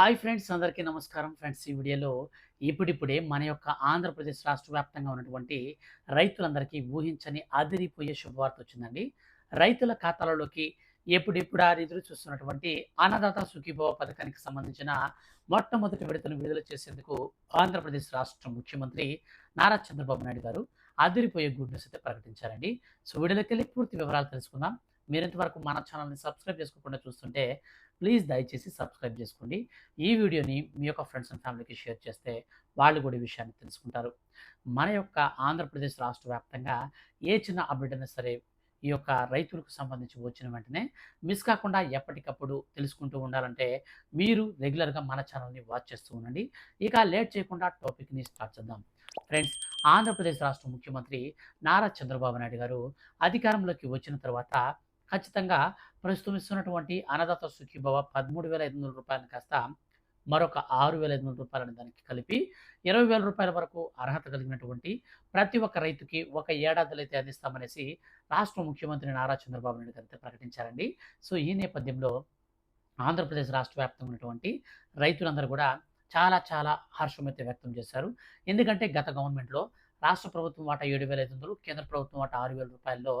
Hi friends అందరికీ నమస్కారం friends. ఈ వీడియోలో ఇప్పుడిప్పుడే మన యొక్క ఆంధ్రప్రదేశ్ రాష్ట్ర వ్యాప్తంగా ఉన్నటువంటి రైతులందరికీ ఊహించని అదిరిపోయే శుభవార్త వచ్చిందండి. రైతుల ఖాతాలలోకి ఎప్పుడెప్పుడు ఆ ఎదురు చూస్తున్నటువంటి అన్నదాత సుఖీభవ పథకానికి సంబంధించిన మొట్టమొదటి విడతను విడుదల చేసేందుకు ఆంధ్రప్రదేశ్ రాష్ట్ర ముఖ్యమంత్రి నారా చంద్రబాబు నాయుడు గారు అదిరిపోయే గుడ్ న్యూస్ అయితే ప్రకటించారండి. సో వీడియోలోకి వెళ్ళి పూర్తి వివరాలు తెలుసుకుందాం. మీరు ఇంతవరకు మన ఛానల్ని సబ్స్క్రైబ్ చేసుకోకుండా చూస్తుంటే ప్లీజ్ దయచేసి సబ్స్క్రైబ్ చేసుకోండి. ఈ వీడియోని మీ యొక్క ఫ్రెండ్స్ అండ్ ఫ్యామిలీకి షేర్ చేస్తే వాళ్ళు కూడా ఈ విషయాన్ని తెలుసుకుంటారు. మన యొక్క ఆంధ్రప్రదేశ్ రాష్ట్ర వ్యాప్తంగా ఏ చిన్న అప్డేట్ అయినా సరే ఈ యొక్క రైతులకు సంబంధించి వచ్చిన వెంటనే మిస్ కాకుండా ఎప్పటికప్పుడు తెలుసుకుంటూ ఉండాలంటే మీరు రెగ్యులర్గా మన ఛానల్ని వాచ్ చేస్తూ ఉండండి. ఇక లేట్ చేయకుండా టాపిక్ని స్టార్ట్ చేద్దాం. ఫ్రెండ్స్ ఆంధ్రప్రదేశ్ రాష్ట్ర ముఖ్యమంత్రి నారా చంద్రబాబు నాయుడు గారు అధికారంలోకి వచ్చిన తర్వాత ఖచ్చితంగా ప్రస్తుతం ఇస్తున్నటువంటి అన్నదాత సుఖీభవ పదమూడు వేల ఐదు వందల రూపాయలను కాస్త మరొక ఆరు వేల ఐదు వందల రూపాయలని దానికి కలిపి ఇరవై వేల రూపాయల వరకు అర్హత కలిగినటువంటి ప్రతి ఒక్క రైతుకి ఒక ఏడాదిలో అయితే అందిస్తామనేసి రాష్ట్ర ముఖ్యమంత్రి నారా చంద్రబాబు నాయుడు గారు అయితే ప్రకటించారండి. సో ఈ నేపథ్యంలో ఆంధ్రప్రదేశ్ రాష్ట్ర వ్యాప్తంగా ఉన్నటువంటి రైతులందరూ కూడా చాలా చాలా హర్షం అయితే వ్యక్తం చేశారు. ఎందుకంటే గత గవర్నమెంట్లో రాష్ట్ర ప్రభుత్వం వాటా ఏడు వేల ఐదు వందలు కేంద్ర ప్రభుత్వం వాటా ఆరు వేల రూపాయల్లో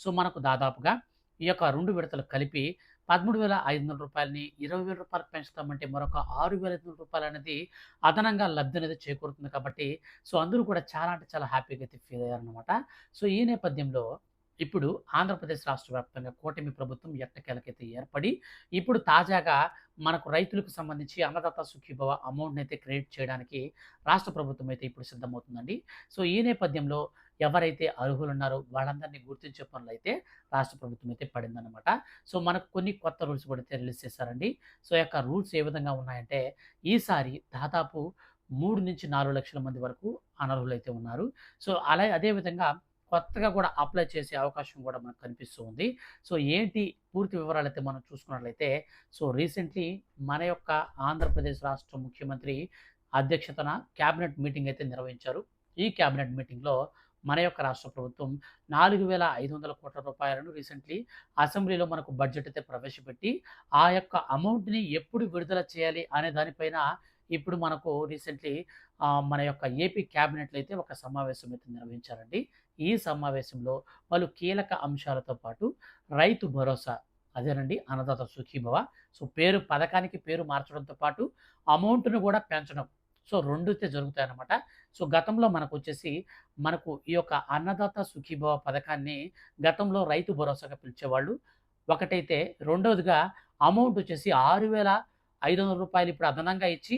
సో మనకు దాదాపుగా ఈ యొక్క రెండు విడతలు కలిపి పదమూడు వేల ఐదు వందల రూపాయలని ఇరవై వేల రూపాయలకు పెంచుతామంటే మరొక ఆరు వేల ఐదు వందల రూపాయలు అనేది అదనంగా లబ్ధి అనేది చేకూరుతుంది కాబట్టి సో అందరూ కూడా చాలా అంటే చాలా హ్యాపీగా అయితే ఫీల్ అయ్యారనమాట సో ఈ నేపథ్యంలో ఇప్పుడు ఆంధ్రప్రదేశ్ రాష్ట్ర వ్యాప్తంగా కూటమి ప్రభుత్వం ఎట్టకేలకైతే ఏర్పడి ఇప్పుడు తాజాగా మనకు రైతులకు సంబంధించి అన్నదాత సుఖీభవ అమౌంట్ని అయితే క్రియేట్ చేయడానికి రాష్ట్ర ప్రభుత్వం అయితే ఇప్పుడు సిద్ధమవుతుందండి. సో ఈ నేపథ్యంలో ఎవరైతే అర్హులు ఉన్నారో వాళ్ళందరినీ గుర్తించే పనులు అయితే రాష్ట్ర ప్రభుత్వం అయితే పడిందనమాట సో మనకు కొన్ని కొత్త రూల్స్ కూడా అయితే రిలీజ్ చేశారండి. సో యొక్క రూల్స్ ఏ విధంగా ఉన్నాయంటే ఈసారి దాదాపు మూడు నుంచి నాలుగు లక్షల మంది వరకు అనర్హులు అయితే ఉన్నారు. సో అలా అదేవిధంగా కొత్తగా కూడా అప్లై చేసే అవకాశం కూడా మనకు కనిపిస్తూ ఉంది. సో ఏంటి పూర్తి వివరాలు అయితే మనం చూసుకున్నట్లయితే సో రీసెంట్లీ మన యొక్క ఆంధ్రప్రదేశ్ రాష్ట్ర ముఖ్యమంత్రి అధ్యక్షతన క్యాబినెట్ మీటింగ్ అయితే నిర్వహించారు. ఈ క్యాబినెట్ మీటింగ్లో మన యొక్క రాష్ట్ర ప్రభుత్వం నాలుగు వేల ఐదు వందల కోట్ల రూపాయలను రీసెంట్లీ అసెంబ్లీలో మనకు బడ్జెట్ అయితే ప్రవేశపెట్టి ఆ యొక్క అమౌంట్ని ఎప్పుడు విడుదల చేయాలి అనే దానిపైన ఇప్పుడు మనకు రీసెంట్లీ మన యొక్క ఏపీ క్యాబినెట్లో అయితే ఒక సమావేశం అయితే నిర్వహించారండి. ఈ సమావేశంలో పలు కీలక అంశాలతో పాటు రైతు భరోసా అదేనండి అన్నదాత సుఖీభవ. సో పేరు పథకానికి పేరు మార్చడంతో పాటు అమౌంట్ను కూడా పెంచడం సో రెండు అయితే జరుగుతాయి అన్నమాట సో గతంలో మనకు వచ్చేసి మనకు ఈ యొక్క అన్నదాత సుఖీభవ పథకాన్ని గతంలో రైతు భరోసాగా పిలిచేవాళ్ళు. ఒకటైతే రెండవదిగా అమౌంట్ వచ్చేసి ఆరు వేల ఐదు వందల రూపాయలు ఇప్పుడు అదనంగా ఇచ్చి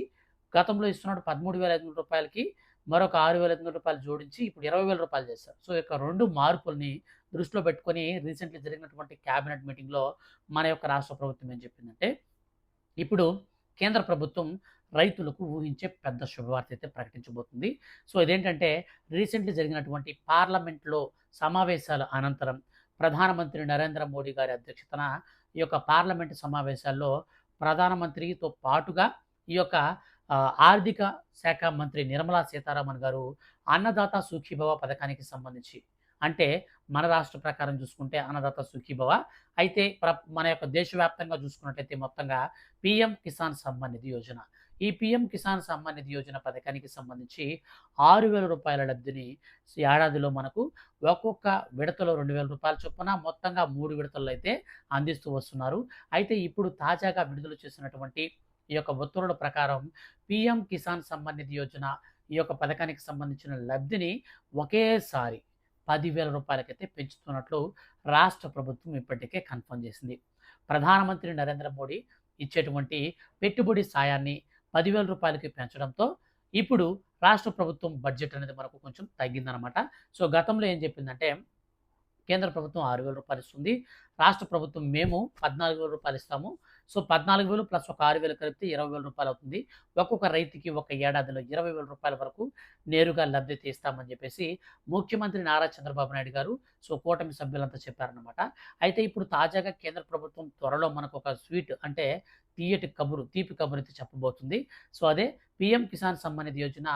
గతంలో ఇస్తున్నాడు పదమూడు వేల ఐదు వందల రూపాయలకి మరొక ఆరు వేల ఐదు వందల రూపాయలు జోడించి ఇప్పుడు ఇరవై వేల రూపాయలు చేశారు. సో యొక్క రెండు మార్పుల్ని దృష్టిలో పెట్టుకొని రీసెంట్లీ జరిగినటువంటి క్యాబినెట్ మీటింగ్లో మన యొక్క రాష్ట్ర ప్రభుత్వం ఏం చెప్పిందంటే ఇప్పుడు కేంద్ర ప్రభుత్వం రైతులకు ఊహించే పెద్ద శుభవార్త అయితే ప్రకటించబోతుంది. సో ఇదేంటంటే రీసెంట్లీ జరిగినటువంటి పార్లమెంట్లో సమావేశాల అనంతరం ప్రధానమంత్రి నరేంద్ర మోడీ గారి అధ్యక్షతన ఈ యొక్క పార్లమెంటు సమావేశాల్లో ప్రధానమంత్రితో పాటుగా ఈ యొక్క ఆర్థిక శాఖ మంత్రి నిర్మలా సీతారామన్ గారు అన్నదాత సుఖీభవ పథకానికి సంబంధించి అంటే మన రాష్ట్ర ప్రకారం చూసుకుంటే అన్నదాత సుఖీభవ అయితే ప్ర మన యొక్క దేశవ్యాప్తంగా చూసుకున్నట్లయితే మొత్తంగా పిఎం కిసాన్ సమ్మాన్ నిధి యోజన. ఈ పిఎం కిసాన్ సమ్మాన్ నిధి యోజన పథకానికి సంబంధించి ఆరు వేల రూపాయల లబ్ధిని ఏడాదిలో మనకు ఒక్కొక్క విడతలో రెండు వేల రూపాయల చొప్పున మొత్తంగా మూడు విడతల్లో అయితే అందిస్తూ వస్తున్నారు. అయితే ఇప్పుడు తాజాగా విడుదల చేసినటువంటి ఈ యొక్క ఉత్తర్వుల ప్రకారం పిఎం కిసాన్ సమ్మాన్ నిధి యోజన ఈ యొక్క పథకానికి సంబంధించిన లబ్ధిని ఒకేసారి పదివేల రూపాయలకైతే పెంచుతున్నట్లు రాష్ట్ర ప్రభుత్వం ఇప్పటికే కన్ఫర్మ్ చేసింది. ప్రధానమంత్రి నరేంద్ర మోడీ ఇచ్చేటువంటి పెట్టుబడి సాయాన్ని పదివేల రూపాయలకి పెంచడంతో ఇప్పుడు రాష్ట్ర ప్రభుత్వం బడ్జెట్ అనేది మనకు కొంచెం తగ్గిందనమాట సో గతంలో ఏం చెప్పిందంటే కేంద్ర ప్రభుత్వం ఆరు వేల రూపాయలు ఇస్తుంది రాష్ట్ర ప్రభుత్వం మేము పద్నాలుగు వేల రూపాయలు ఇస్తాము సో పద్నాలుగు వేలు ప్లస్ ఒక ఆరు వేలు కలిపితే ఇరవై వేల రూపాయలు అవుతుంది. ఒక్కొక్క రైతుకి ఒక ఏడాదిలో ఇరవై వేల రూపాయల వరకు నేరుగా లబ్ధి తీస్తామని చెప్పేసి ముఖ్యమంత్రి నారా చంద్రబాబు నాయుడు గారు సో కూటమి సభ్యులంతా చెప్పారనమాట అయితే ఇప్పుడు తాజాగా కేంద్ర ప్రభుత్వం త్వరలో మనకు ఒక స్వీట్ అంటే తీయటి కబురు తీపి కబురు అయితే చెప్పబోతుంది. సో అదే పిఎం కిసాన్ సమ్మాన్ నిధి యోజన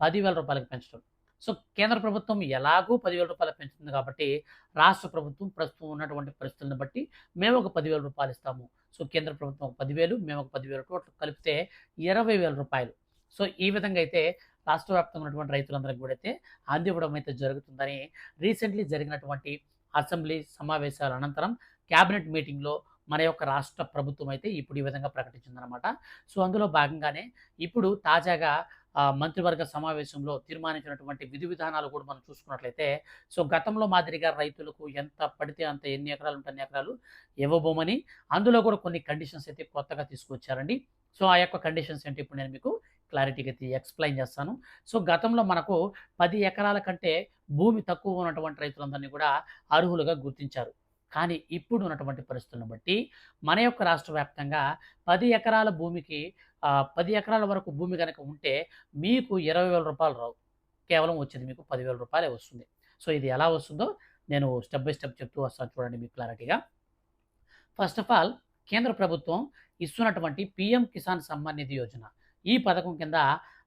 పదివేల రూపాయలకు పెంచడం. సో కేంద్ర ప్రభుత్వం ఎలాగూ పదివేల రూపాయలు పెంచుతుంది కాబట్టి రాష్ట్ర ప్రభుత్వం ప్రస్తుతం ఉన్నటువంటి పరిస్థితులను బట్టి మేము ఒక పదివేల రూపాయలు ఇస్తాము. సో కేంద్ర ప్రభుత్వం ఒక పదివేలు మేము ఒక పదివేల టోటల్ కలిపితే ఇరవై వేల రూపాయలు. సో ఈ విధంగా అయితే రాష్ట్ర వ్యాప్తంగా ఉన్నటువంటి రైతులందరికీ కూడా అయితే అందివ్వడం అయితే జరుగుతుందని రీసెంట్లీ జరిగినటువంటి అసెంబ్లీ సమావేశాల అనంతరం క్యాబినెట్ మీటింగ్లో మన యొక్క రాష్ట్ర ప్రభుత్వం అయితే ఇప్పుడు ఈ విధంగా ప్రకటించిందనమాట సో అందులో భాగంగానే ఇప్పుడు తాజాగా మంత్రివర్గ సమావేశంలో తీర్మానించినటువంటి విధి విధానాలు కూడా మనం చూసుకున్నట్లయితే సో గతంలో మాదిరిగా రైతులకు ఎంత పడితే అంత ఎన్ని ఎకరాలు ఉంటే అన్ని ఎకరాలు ఇవ్వబోమని అందులో కూడా కొన్ని కండిషన్స్ అయితే కొత్తగా తీసుకొచ్చారండి. సో ఆ యొక్క కండిషన్స్ ఏంటి ఇప్పుడు నేను మీకు క్లారిటీగా అయితే ఎక్స్ప్లెయిన్ చేస్తాను. సో గతంలో మనకు పది ఎకరాల కంటే భూమి తక్కువ ఉన్నటువంటి రైతులందరినీ కూడా అర్హులుగా గుర్తించారు. కానీ ఇప్పుడు ఉన్నటువంటి పరిస్థితులను బట్టి మన యొక్క రాష్ట్ర వ్యాప్తంగా పది ఎకరాల భూమికి పది ఎకరాల వరకు భూమి కనుక ఉంటే మీకు ఇరవై వేల రూపాయలు రావు. కేవలం వచ్చేది మీకు పదివేల రూపాయలే వస్తుంది. సో ఇది ఎలా వస్తుందో నేను స్టెప్ బై స్టెప్ చెప్తూ వస్తాను చూడండి మీకు క్లారిటీగా. ఫస్ట్ ఆఫ్ ఆల్ కేంద్ర ప్రభుత్వం ఇస్తున్నటువంటి పిఎం కిసాన్ సమ్మాన్ నిధి యోజన. ఈ పథకం కింద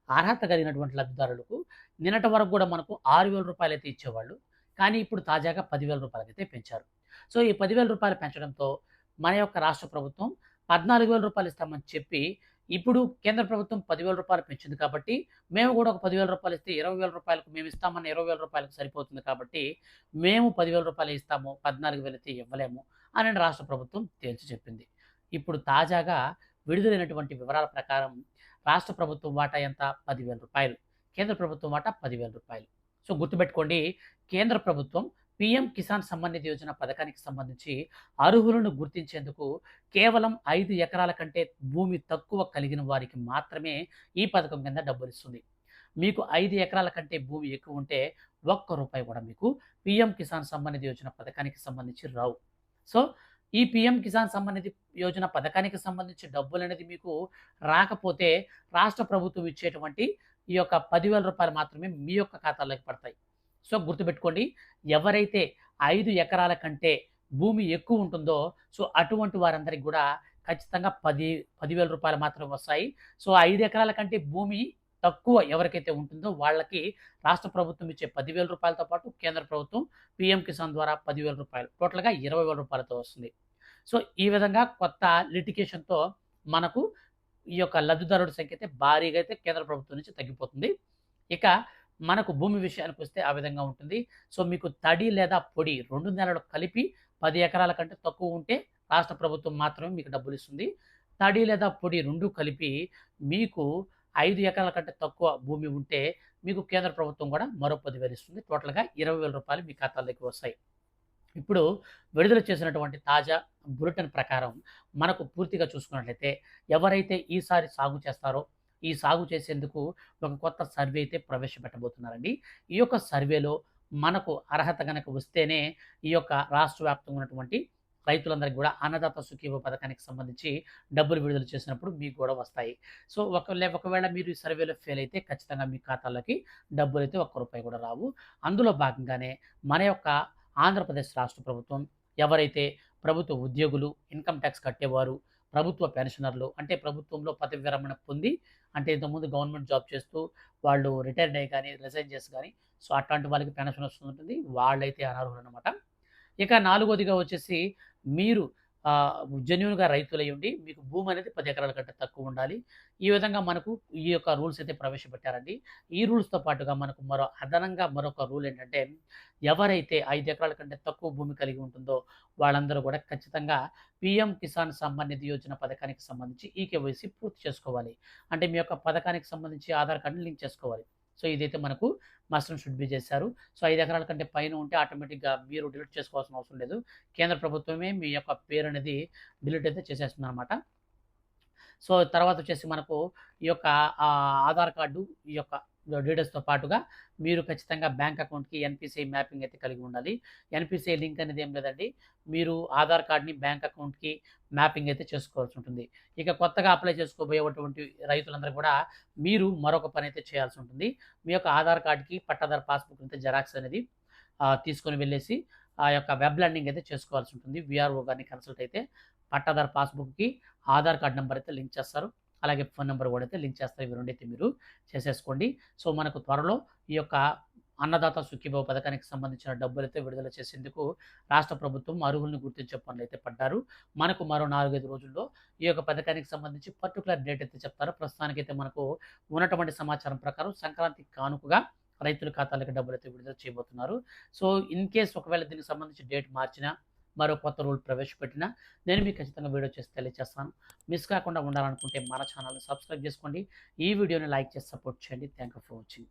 అర్హత కలిగినటువంటి లబ్ధిదారులకు నిన్నటి వరకు కూడా మనకు ఆరు వేల రూపాయలు అయితే ఇచ్చేవాళ్ళు. కానీ ఇప్పుడు తాజాగా పదివేల రూపాయలకి అయితే పెంచారు. సో ఈ పదివేల రూపాయలు పెంచడంతో మన యొక్క రాష్ట్ర ప్రభుత్వం పద్నాలుగు వేల రూపాయలు ఇస్తామని చెప్పి ఇప్పుడు కేంద్ర ప్రభుత్వం పదివేల రూపాయలు పెంచింది కాబట్టి మేము కూడా ఒక పదివేల రూపాయలు ఇస్తే ఇరవై వేల రూపాయలకు మేము ఇస్తామన్న ఇరవై వేల రూపాయలకు సరిపోతుంది కాబట్టి మేము పదివేల రూపాయలు ఇస్తాము పద్నాలుగు వేలు అయితే ఇవ్వలేము అని రాష్ట్ర ప్రభుత్వం తేల్చి చెప్పింది. ఇప్పుడు తాజాగా విడుదలైనటువంటి వివరాల ప్రకారం రాష్ట్ర ప్రభుత్వం వాటా ఎంత? పదివేల రూపాయలు. కేంద్ర ప్రభుత్వం వాటా పదివేల రూపాయలు. సో గుర్తుపెట్టుకోండి కేంద్ర ప్రభుత్వం పిఎం కిసాన్ సమ్మాన్ నిధి యోజన పథకానికి సంబంధించి అర్హులను గుర్తించేందుకు కేవలం ఐదు ఎకరాల కంటే భూమి తక్కువ కలిగిన వారికి మాత్రమే ఈ పథకం కింద డబ్బులు ఇస్తుంది. మీకు ఐదు ఎకరాల కంటే భూమి ఎక్కువ ఉంటే ఒక్క రూపాయి కూడా మీకు పిఎం కిసాన్ సమ్మాన్ నిధి యోజన పథకానికి సంబంధించి రావు. సో ఈ పిఎం కిసాన్ సంబంధిత యోజన పథకానికి సంబంధించి డబ్బులు అనేది మీకు రాకపోతే రాష్ట్ర ప్రభుత్వం ఇచ్చేటువంటి ఈ యొక్క పదివేల రూపాయలు మాత్రమే మీ యొక్క ఖాతాలోకి పడతాయి. సో గుర్తుపెట్టుకోండి ఎవరైతే ఐదు ఎకరాల కంటే భూమి ఎక్కువ ఉంటుందో సో అటువంటి వారందరికి కూడా ఖచ్చితంగా పది పదివేల రూపాయలు మాత్రం వస్తాయి. సో ఐదు ఎకరాల కంటే భూమి తక్కువ ఎవరికైతే ఉంటుందో వాళ్ళకి రాష్ట్ర ప్రభుత్వం ఇచ్చే పదివేల రూపాయలతో పాటు కేంద్ర ప్రభుత్వం పిఎం కిసాన్ ద్వారా పదివేల రూపాయలు టోటల్గా ఇరవై వేల రూపాయలతో వస్తుంది. సో ఈ విధంగా కొత్త లిటికేషన్తో మనకు ఈ యొక్క లబ్ధిదారుడి సంఖ్య అయితే భారీగా అయితే కేంద్ర ప్రభుత్వం నుంచి తగ్గిపోతుంది. ఇక మనకు భూమి విషయానికి వస్తే ఆ విధంగా ఉంటుంది. సో మీకు తడి లేదా పొడి రెండు నెలలు కలిపి పది ఎకరాల కంటే తక్కువ ఉంటే రాష్ట్ర ప్రభుత్వం మాత్రమే మీకు డబ్బులు ఇస్తుంది. తడి లేదా పొడి రెండు కలిపి మీకు ఐదు ఎకరాల కంటే తక్కువ భూమి ఉంటే మీకు కేంద్ర ప్రభుత్వం కూడా మరో పదివేలు ఇస్తుంది. టోటల్గా ఇరవై వేల రూపాయలు మీ ఖాతాలోకి వస్తాయి. ఇప్పుడు విడుదల చేసినటువంటి తాజా బులెటిన్ ప్రకారం మనకు పూర్తిగా చూసుకున్నట్లయితే ఎవరైతే ఈసారి సాగు చేస్తారో ఈ సాగు చేసేందుకు ఒక కొత్త సర్వే అయితే ప్రవేశపెట్టబోతున్నారండి. ఈ యొక్క సర్వేలో మనకు అర్హత కనుక వస్తేనే ఈ యొక్క రాష్ట్ర వ్యాప్తంగా ఉన్నటువంటి రైతులందరికీ కూడా అన్నదాత సుఖీభ పథకానికి సంబంధించి డబ్బులు విడుదల చేసినప్పుడు మీకు కూడా వస్తాయి. సో ఒకవేళ ఒకవేళ మీరు ఈ సర్వేలో ఫెయిల్ అయితే ఖచ్చితంగా మీ ఖాతాలోకి డబ్బులు అయితే ఒక్క రూపాయి కూడా రావు. అందులో భాగంగానే మన యొక్క ఆంధ్రప్రదేశ్ రాష్ట్ర ప్రభుత్వం ఎవరైతే ప్రభుత్వ ఉద్యోగులు ఇన్కమ్ ట్యాక్స్ కట్టేవారు ప్రభుత్వ పెన్షనర్లు అంటే ప్రభుత్వంలో పదవి విరమణ పొంది అంటే ఇంతకుముందు గవర్నమెంట్ జాబ్ చేస్తూ వాళ్ళు రిటైర్డ్ అయ్యి కానీ రిజైన్ చేసి కానీ సో అట్లాంటి వాళ్ళకి పెన్షన్ వస్తుంటుంది. వాళ్ళైతే అనర్హులు అనమాట ఇక నాలుగోదిగా వచ్చేసి మీరు జెన్యున్గా రైతులై ఉండి మీకు భూమి అనేది పది ఎకరాల కంటే తక్కువ ఉండాలి ఈ విధంగా మనకు ఈ యొక్క రూల్స్ అయితే ప్రవేశపెట్టారండి. ఈ రూల్స్తో పాటుగా మనకు మరో అదనంగా మరొక రూల్ ఏంటంటే ఎవరైతే ఐదు ఎకరాల కంటే తక్కువ భూమి కలిగి ఉంటుందో వాళ్ళందరూ కూడా ఖచ్చితంగా పిఎం కిసాన్ సమ్మాన్ నిధి యోజన పథకానికి సంబంధించి ఈ కేవైసీ పూర్తి చేసుకోవాలి. అంటే మీ యొక్క పథకానికి సంబంధించి ఆధార్ కార్డుని లింక్ చేసుకోవాలి. సో ఇదైతే మనకు మస్టర్న్ షుడ్ బి చేశారు. సో ఐదు ఎకరాల కంటే పైన ఉంటే ఆటోమేటిక్గా మీరు డిలీట్ చేసుకోవాల్సిన అవసరం లేదు. కేంద్ర ప్రభుత్వమే మీ యొక్క పేరు అనేది డిలీట్ అయితే చేసేస్తుంది అనమాట సో తర్వాత వచ్చేసి మనకు ఈ యొక్క ఆధార్ కార్డు ఈ యొక్క డీటెయిల్స్తో పాటుగా మీరు ఖచ్చితంగా బ్యాంక్ అకౌంట్కి ఎన్పిసిఐ మ్యాపింగ్ అయితే కలిగి ఉండాలి. ఎన్పిసిఐ లింక్ అనేది ఏం లేదండి. మీరు ఆధార్ కార్డ్ని బ్యాంక్ అకౌంట్కి మ్యాపింగ్ అయితే చేసుకోవాల్సి ఉంటుంది. ఇక కొత్తగా అప్లై చేసుకోబోయేటువంటి రైతులందరూ కూడా మీరు మరొక పని అయితే చేయాల్సి ఉంటుంది. మీ యొక్క ఆధార్ కార్డ్కి పట్టాదార్ పాస్బుక్ అయితే జెరాక్స్ అనేది తీసుకొని వెళ్ళేసి ఆ యొక్క వెబ్ ల్యాండింగ్ అయితే చేసుకోవాల్సి ఉంటుంది. విఆర్ఓ గారిని కన్సల్ట్ అయితే పట్టాదార్ పాస్బుక్కి ఆధార్ కార్డ్ నెంబర్ అయితే లింక్ చేస్తారు. అలాగే ఫోన్ నెంబర్ కూడా అయితే లింక్ చేస్తారు ఇవి రెండైతే మీరు చేసేసుకోండి. సో మనకు త్వరలో ఈ యొక్క అన్నదాత సుఖీభావ పథకానికి సంబంధించిన డబ్బులైతే విడుదల చేసేందుకు రాష్ట్ర ప్రభుత్వం అర్హుల్ని గుర్తించే పనులు అయితే పడ్డారు. మనకు మరో నాలుగైదు రోజుల్లో ఈ యొక్క పథకానికి సంబంధించి పర్టికులర్ డేట్ అయితే చెప్తారు. ప్రస్తుతానికైతే మనకు ఉన్నటువంటి సమాచారం ప్రకారం సంక్రాంతి కానుకగా రైతుల ఖాతాలకు డబ్బులు అయితే విడుదల చేయబోతున్నారు. సో ఇన్ కేస్ ఒకవేళ దీనికి సంబంధించి డేట్ మార్చినా మరో కొత్త రూల్ ప్రవేశపెట్టినా నేను మీకు ఖచ్చితంగా వీడియో చేసి తెలియజేస్తాను మిస్ కాకుండా ఉండాలనుకుంటే మన ఛానల్ని సబ్స్క్రైబ్ చేసుకోండి. ఈ వీడియోని లైక్ చేసి సపోర్ట్ చేయండి. Thank you for watching